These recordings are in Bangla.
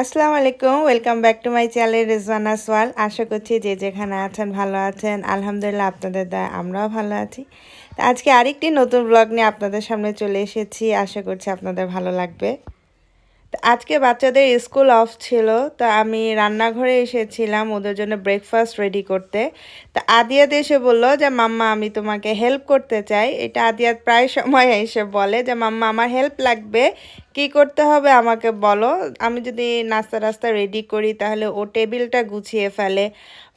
আসসালামু আলাইকুম welcome back to my channel Rezwana Soyal আশা করছি যে যেখানে আছেন, ভালো আছেন। আলহামদুলিল্লাহ, আপনাদের দয়া, আমরাও ভালো আছি। আজকে আরেকটি নতুন ব্লগ নিয়ে আপনাদের সামনে চলে এসেছি। আশা করছি আপনাদের ভালো লাগবে। আজকে বাচ্চাদের স্কুল অফ ছিল, তো আমি রান্নাঘরে এসেছিলাম ওদের জন্য ব্রেকফাস্ট রেডি করতে। তো আদিয়াত এসে বলল যে, মাম্মা, আমি তোমাকে হেল্প করতে চাই। এটা আদিয়াত প্রায় সময় এসে বলে যে, মাম্মা, আমার হেল্প লাগবে। কি করতে হবে আমাকে বলো। আমি যদি নাস্তা টাস্তা রেডি করি, তাহলে ও টেবিলটা গুছিয়ে ফেলে।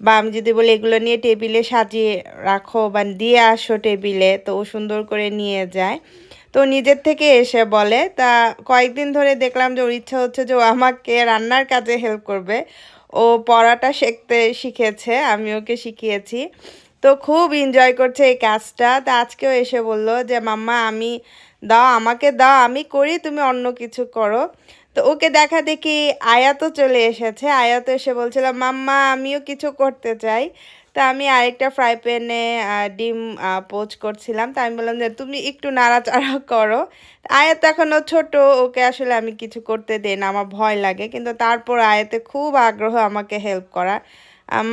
বা আমি যদি বলি, এগুলো নিয়ে টেবিলে সাজিয়ে রাখো বা দিয়ে আসো টেবিলে। তো ও সুন্দর করে নিয়ে যায়। তো নিজের থেকে এসে বলে, তা কয়েকদিন ধরে দেখলাম যে ওর ইচ্ছা হচ্ছে যে ও আমাকে রান্নার কাজে হেল্প করবে। ও পড়াটা শিখতে শিখেছে, আমি ওকে শিখিয়েছি। তো খুব এনজয় করছে এই কাজটা। তা আজকেও এসে বলল যে, মাম্মা, আমি দাও, আমাকে দাও, আমি করি, তুমি অন্য কিছু করো। তো ওকে দেখা দেখি আয়াতও চলে এসেছে। আয়াত এসে বলছিল, মাম্মা, আমিও কিছু করতে চাই। তা আমি আরেকটা ফ্রাই প্যানে ডিম পোচ করছিলাম। তা আমি বললাম যে, তুমি একটু নাড়াচাড়া করো। আয়াত এখনও ছোট, ওকে আসলে আমি কিছু করতে দেই না, আমার ভয় লাগে। কিন্তু তারপর আয়াতে খুব আগ্রহ আমাকে হেল্প করা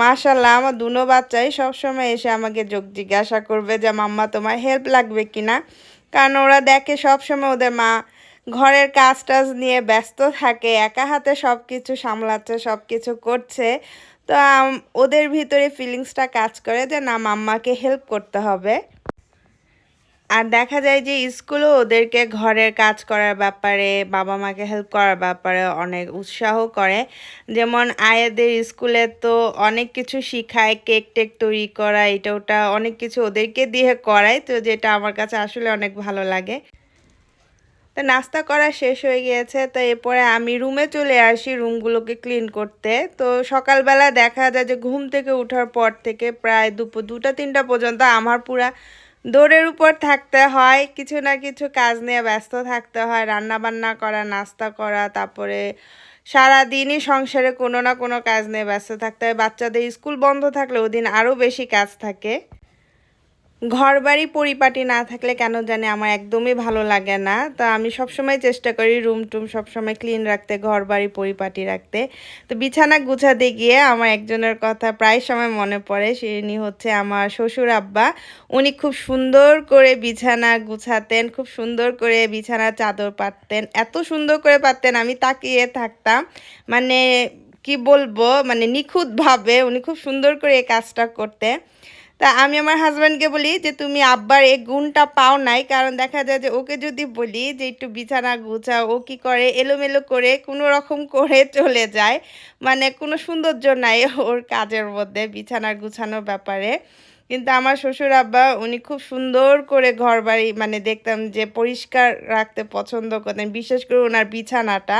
মাশাল্লাহ আমার দুনো বাচ্চাই সবসময় এসে আমাকে যোগ জিজ্ঞাসা করবে যে, মাম্মা, তোমার হেল্প লাগবে কি না কারণ ওরা দেখে সবসময় ওদের মা ঘরের কাজ টাজ নিয়ে ব্যস্ত থাকে, একা হাতে সব কিছু সামলাচ্ছে সব কিছু করছে। তো ওদের ভিতরে ফিলিংসটা কাজ করে যে না, মাম্মাকে হেল্প করতে হবে। আর দেখা যায় যে স্কুলও ওদেরকে ঘরের কাজ করার ব্যাপারে বাবা মাকে হেল্প করার ব্যাপারে অনেক উৎসাহ করে। যেমন আয়াদের স্কুলে তো অনেক কিছু শিখায়, কেক টেক তৈরি করা, এটা ওটা অনেক কিছু ওদেরকে দিয়ে করায়, তো যেটা আমার কাছে আসলে অনেক ভালো লাগে। তো নাস্তা করা শেষ হয়ে গিয়েছে, তো এরপরে আমি রুমে চলে আসি রুমগুলোকে ক্লিন করতে। তো সকালবেলা দেখা যায় যে ঘুম থেকে ওঠার পর থেকে প্রায় দুপুর দুটা, তিনটা পর্যন্ত আমার পুরা দৌড়ের উপর থাকতে হয়। কিছু না কিছু কাজ নিয়ে ব্যস্ত থাকতে হয় রান্না বান্না করা, নাস্তা করা, তারপরে সারাদিনই সংসারে কোনো না কোনো কাজ নিয়ে ব্যস্ত থাকতে হয়। বাচ্চাদের স্কুল বন্ধ থাকলে ওদিন আরও বেশি কাজ থাকে। ঘর বাড়ি পরিপাটি না থাকলে কেন জানি আমার একদমই ভালো লাগে না। তা আমি সবসময় চেষ্টা করি রুম টুম সবসময় ক্লিন রাখতে ঘর বাড়ি পরিপাটি রাখতে। তো বিছানা গুছাতে গিয়ে আমার একজনের কথা প্রায় সময় মনে পড়ে, সেনি হচ্ছে আমার শ্বশুর আব্বা। উনি খুব সুন্দর করে বিছানা গুছাতেন, খুব সুন্দর করে বিছানা চাদর পাততেন। এত সুন্দর করে পাততেন, আমি তাকিয়ে থাকতাম। মানে কি বলব মানে নিখুঁতভাবে উনি খুব সুন্দর করে এই কাজটা করতেন। তা আমি আমার হাজব্যান্ডকে বলি যে, তুমি আব্বার এই গুণটা পাও নাই। কারণ দেখা যায় যে, ওকে যদি বলি যে, একটু বিছানা গুছা ও কি করে? এলোমেলো করে কোনো রকম করে চলে যায়। মানে কোনো সৌন্দর্য নাই ওর কাজের মধ্যে, বিছানা গুছানোর ব্যাপারে। কিন্তু আমার শ্বশুর আব্বা, উনি খুব সুন্দর করে ঘর বাড়ি মানে দেখতাম যে, পরিষ্কার রাখতে পছন্দ করতেন। বিশেষ করে ওনার বিছানাটা।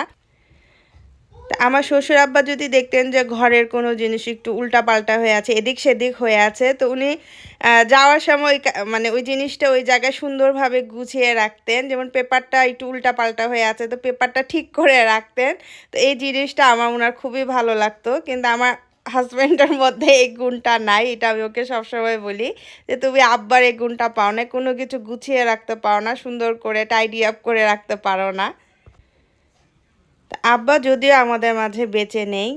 আমার শ্বশুর আব্বা যদি দেখতেন যে ঘরের কোনো জিনিস একটু উল্টাপাল্টা হয়ে আছে এদিক সেদিক হয়ে আছে, তো উনি যাওয়ার সময় মানে ওই জিনিসটা ওই জায়গায় সুন্দরভাবে গুছিয়ে রাখতেন। যেমন পেপারটা একটু উল্টাপাল্টা হয়ে আছে, তো পেপারটা ঠিক করে রাখতেন। তো এই জিনিসটা আমার ওনার খুবই ভালো লাগতো। কিন্তু আমার হাজব্যান্ডের মধ্যে এই গুণটা নাই, এটা আমি ওকে সবসময় বলি যে, তুমি আব্বার এই গুণটা পাও না, কোনো কিছু গুছিয়ে রাখতে পারো না, সুন্দর করে টাইডি আপ করে রাখতে পারো না। আব্বা যদিও আমাদের মাঝে বেঁচে নেই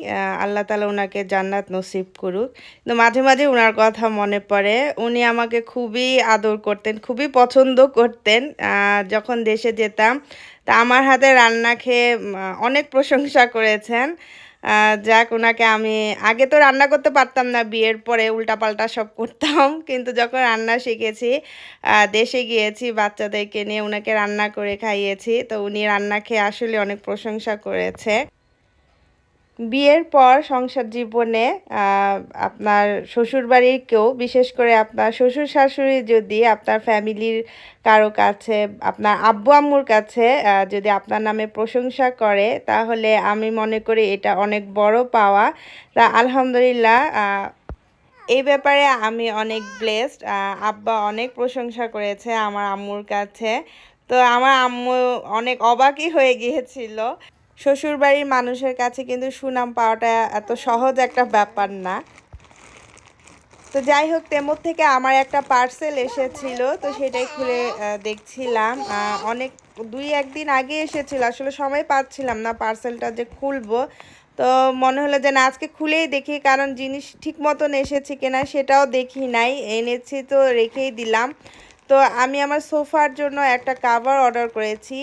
আল্লাহ তালা ওনাকে জান্নাত নসিব করুক। কিন্তু মাঝে মাঝে ওনার কথা মনে পড়ে। উনি আমাকে খুবই আদর করতেন, খুবই পছন্দ করতেন যখন দেশে যেতাম। তা আমার হাতে রান্না খেয়ে অনেক প্রশংসা করেছেন। যাক ওনাকে আমি আগে তো রান্না করতে পারতাম না, বিয়ের পরে উল্টাপাল্টা সব করতাম, কিন্তু যখন রান্না শিখেছি দেশে গিয়েছি, বাচ্চাদেরকে নিয়ে ওনাকে রান্না করে খাইয়েছি, তো উনি রান্না খেয়ে আসলে অনেক প্রশংসা করেছে। বিয়ের পর সংসার জীবনে আপনার শ্বশুরবাড়ির কেউ, বিশেষ করে আপনার শ্বশুর শাশুড়ি যদি আপনার ফ্যামিলির কারও কাছে, আপনার আব্বু আম্মুর কাছে যদি আপনার নামে প্রশংসা করে, তাহলে আমি মনে করি এটা অনেক বড় পাওয়া। তা আলহামদুলিল্লাহ এই ব্যাপারে আমি অনেক ব্লেসড আব্বা অনেক প্রশংসা করেছে আমার আম্মুর কাছে। তো আমার আম্মু অনেক অবাকই হয়ে গিয়েছিল। শ্বশুরবাড়ির মানুষের কাছে কিন্তু সুনাম পাওয়াটা এত সহজ একটা ব্যাপার না। তো যাই হোক, তেমর থেকে আমার একটা পার্সেল এসেছিল, তো সেটাই খুলে দেখছিলাম। অনেক, দুই একদিন আগে এসেছিল, আসলে সময় পাচ্ছিলাম না পার্সেলটা যে খুলবো। তো মনে হলো যে না, আজকে খুলেই দেখি, কারণ জিনিস ঠিক মতন এসেছে কিনা সেটাও দেখি নাই। এনেছি তো রেখেই দিলাম। তো আমি আমার সোফার জন্য একটা কাভার অর্ডার করেছি।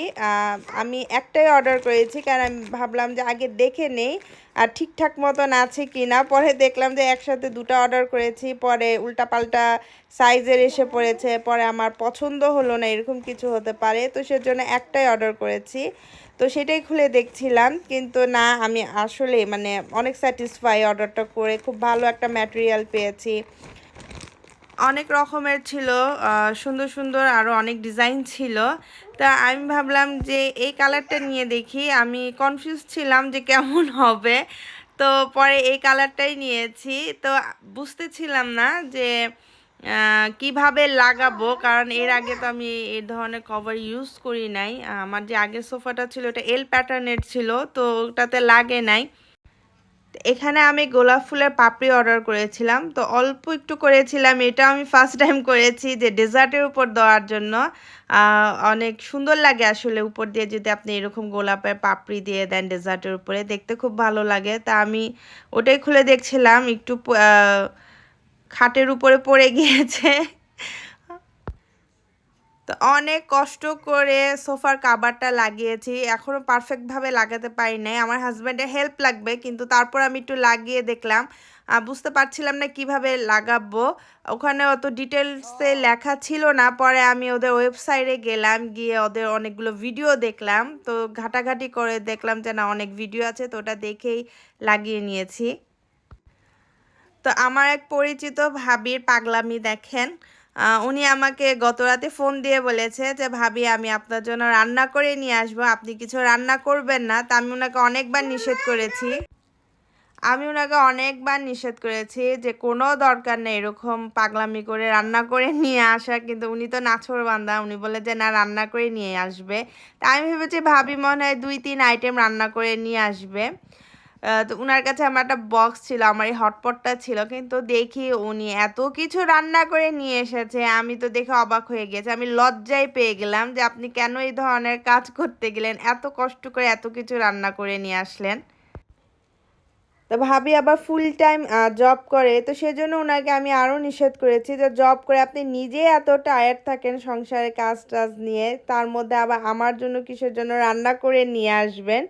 আমি একটাই অর্ডার করেছি কারণ আমি ভাবলাম যে আগে দেখে নেই আর ঠিকঠাক মতন আছে কি না পরে দেখলাম যে একসাথে দুটো অর্ডার করেছি, পরে উল্টাপাল্টা সাইজের এসে পড়েছে, পরে আমার পছন্দ হলো না, এরকম কিছু হতে পারে। তো সেজন্য একটাই অর্ডার করেছি। তো সেটাই খুলে দেখছিলাম, কিন্তু না, আমি আসলে মানে অনেক স্যাটিসফাই অর্ডারটা করে খুব ভালো একটা ম্যাটেরিয়াল পেয়েছি। অনেক রকমের ছিল সুন্দর সুন্দর আরও অনেক ডিজাইন ছিল। তা আমি ভাবলাম যে এই কালারটা নিয়ে দেখি। আমি কনফিউজ ছিলাম যে কেমন হবে। তো পরে এই কালারটাই নিয়েছি। তো বুঝতেছিলাম না যে কীভাবে লাগাবো, কারণ এর আগে তো আমি এই ধরনের কভার ইউজ করি নাই। আমার যে আগের সোফাটা ছিল, ওটা এল প্যাটার্নের ছিল, তো ওটাতে লাগে নাই। এখানে আমি গোলাপ ফুলের পাপড়ি অর্ডার করেছিলাম। তো অল্প একটু করেছিলাম, এটা আমি ফার্স্ট টাইম করেছি যে ডেজার্টের উপর দেওয়ার জন্য। অনেক সুন্দর লাগে আসলে উপর দিয়ে যদি আপনি এরকম গোলাপের পাপড়ি দিয়ে দেন ডেজার্টের উপরে, দেখতে খুব ভালো লাগে। তা আমি ওটাই খুলে দেখছিলাম, একটু খাটের উপরে পড়ে গিয়েছে। তো অনেক কষ্ট করে সোফার কাবারটা লাগিয়েছি। এখনও পারফেক্টভাবে লাগাতে পারি নাই। আমার হাজব্যান্ডের হেল্প লাগবে, কিন্তু তারপর আমি একটু লাগিয়ে দেখলাম। বুঝতে পারছিলাম না কীভাবে লাগাবো। ওখানে অত ডিটেলসে লেখা ছিল না। পরে আমি ওদের ওয়েবসাইটে গেলাম, গিয়ে ওদের অনেকগুলো ভিডিও দেখলাম। তো ঘাটাঘাটি করে দেখলাম যে না, অনেক ভিডিও আছে, তো ওটা দেখেই লাগিয়ে নিয়েছি। তো আমার এক পরিচিত ভাবির পাগলামি দেখেন। উনি আমাকে গত রাতে ফোন দিয়ে বলেছে যে, ভাবি, আমি আপনার জন্য রান্না করে নিয়ে আসব। আপনি কিছু রান্না করবেন না। তা আমি ওনাকে অনেকবার নিষেধ করেছি। আমি ওনাকে অনেকবার নিষেধ করেছি যে, কোনো দরকার নেই এরকম পাগলামি করে রান্না করে নিয়ে আসা। কিন্তু উনি তো নাছর বান্দা। উনি বলে যে, না, রান্না করে নিয়ে আসবে। তা আমি ভেবেছি, ভাবি, মনে হয় দুই, তিন আইটেম রান্না করে নিয়ে আসবে। তো উনার কাছে আমার একটা বক্স ছিল, আমার এই হটপটটা ছিল। কিন্তু দেখি উনি এত কিছু রান্না করে নিয়ে এসেছে, আমি তো দেখে অবাক হয়ে গেছি। আমি লজ্জায় পেয়ে গেলাম যে আপনি কেন এই ধরনের কাজ করতে গেলেন, এত কষ্ট করে এত কিছু রান্না করে নিয়ে আসলেন। তো ভাবি আবার ফুল টাইম জব করে। তো সেজন্য ওনাকে আমি আরও নিষেধ করেছি যে জব করে আপনি নিজে এত টায়ার্ড থাকেন সংসারে কাজ টাজ নিয়ে, তার মধ্যে আবার আমার জন্য কিসের জন্য রান্না করে নিয়ে আসবেন?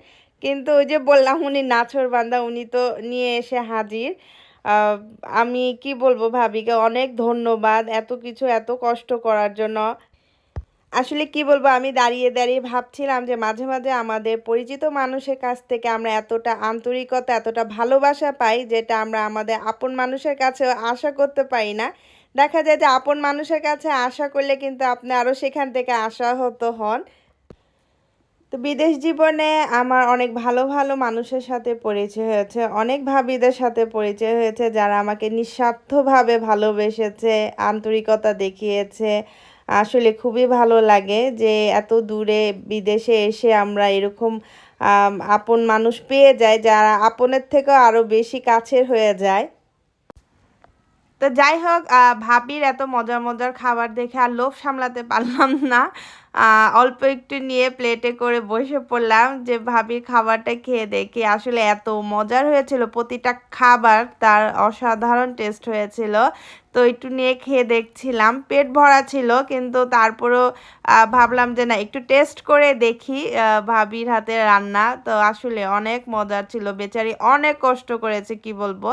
কিন্তু ওই যে বললাম উনি নাছর বান্দা, উনি তো নিয়ে এসে হাজির। আমি কি বলব ভাবিকে, অনেক ধন্যবাদ এত কিছু, এত কষ্ট করার জন্য। আসলে কি বলব, আমি দাঁড়িয়ে দাঁড়িয়ে ভাবছিলাম যে মাঝে মাঝে আমাদের পরিচিত মানুষের কাছ থেকে আমরা এতটা আন্তরিকতা, এতটা ভালোবাসা পাই যেটা আমরা আমাদের আপন মানুষের কাছে আশা করতে পারি না। দেখা যায় যে আপন মানুষের কাছে আশা করলে কিন্তু আপনি আরও সেখান থেকে আশাহত হন। তো বিদেশ জীবনে আমার অনেক ভালো ভালো মানুষের সাথে পরিচয় হয়েছে, অনেক ভাবিদের সাথে পরিচয় হয়েছে যারা আমাকে নিঃস্বার্থভাবে ভালোবেসেছে, আন্তরিকতা দেখিয়েছে। আসলে খুবই ভালো লাগে যে এত দূরে বিদেশে এসে আমরা এরকম আপন মানুষ পেয়ে যাই যারা আপনের থেকেও আরও বেশি কাছের হয়ে যায়। তো যাই হোক ভাবির এত মজার মজার খাবার দেখে আর লোভ সামলাতে পারলাম না। অল্প একটু নিয়ে প্লেটে করে বসে পড়লাম যে ভাবির খাবারটা খেয়ে দেখি। আসলে এত মজার হয়েছিল। প্রতিটা খাবার তার অসাধারণ টেস্ট হয়েছিল। তো একটু নিয়ে খেয়ে দেখছিলাম। পেট ভরা ছিল, কিন্তু তারপরেও ভাবলাম যে, না, একটু টেস্ট করে দেখি ভাবির হাতে রান্না। তো আসলে অনেক মজার ছিল। বেচারি অনেক কষ্ট করেছে, কি বলব?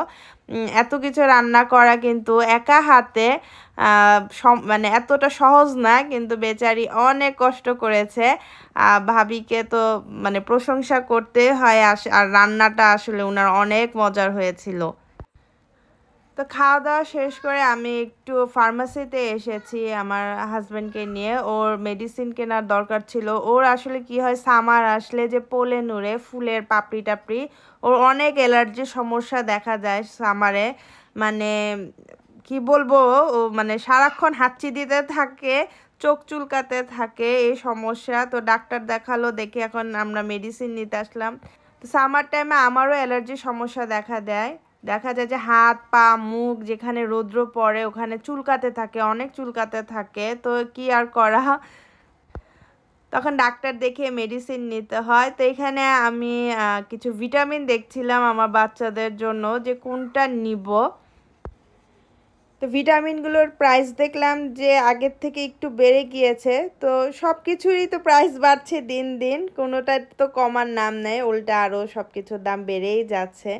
এত কিছু রান্না করা কিন্তু একা হাতে মানে এতটা সহজ না, কিন্তু বেচারি অনেক কষ্ট করেছে। ভাবিকে তো মানে প্রশংসা করতে হয় আর রান্নাটা আসলে ওনার অনেক মজার হয়েছিল। তো খাওয়া দাওয়া শেষ করে আমি একটু ফার্মাসিতে এসেছি আমার হাজব্যান্ডকে নিয়ে। ওর মেডিসিন কেনার দরকার ছিল। ওর আসলে কি হয় সামার আসলে যে পোলে নুড়ে ফুলের পাপড়ি টাপড়ি ওর অনেক অ্যালার্জির সমস্যা দেখা যায় সামারে মানে কি বলব মানে সারাক্ষণ হাঁচি দিতে থাকে, চোখ চুলকাতে থাকে এই সমস্যা। তো ডাক্তার দেখাল, দেখে এখন আমরা মেডিসিন নিতে আসলাম। তো সামার টাইমে আমারও অ্যালার্জির সমস্যা দেখা দেয়। দেখা যায় যে হাত, পা, মুখ যেখানে রৌদ্র পড়ে ওখানে চুলকাতে থাকে, অনেক চুলকাতে থাকে। তো কি আর করা? তখন ডাক্তার দেখে মেডিসিন নিতে হয়। তো এখানে আমি কিছু ভিটামিন দেখছিলাম আমার বাচ্চাদের জন্য যে কোনটা নিব। তো ভিটামিনগুলোর প্রাইস দেখলাম যে আগের থেকে একটু বেড়ে গিয়েছে, তো সব কিছুরই তো প্রাইস বাড়ছে দিন দিন, কোনোটার তো কমার নাম নেই, উল্টা আরও সব কিছুর দাম বেড়েই যাচ্ছে।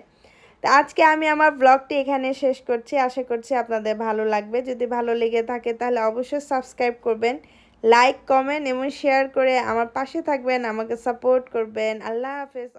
তো আজকে আমি আমার ব্লগটি এখানে শেষ করছি, আশা করছি আপনাদের ভালো লাগবে। যদি ভালো লেগে থাকে তাহলে অবশ্যই সাবস্ক্রাইব করবেন লাইক কমেন্ট এবং শেয়ার করে আমার পাশে থাকবেন, আমাকে সাপোর্ট করবেন। আল্লাহ হাফেজ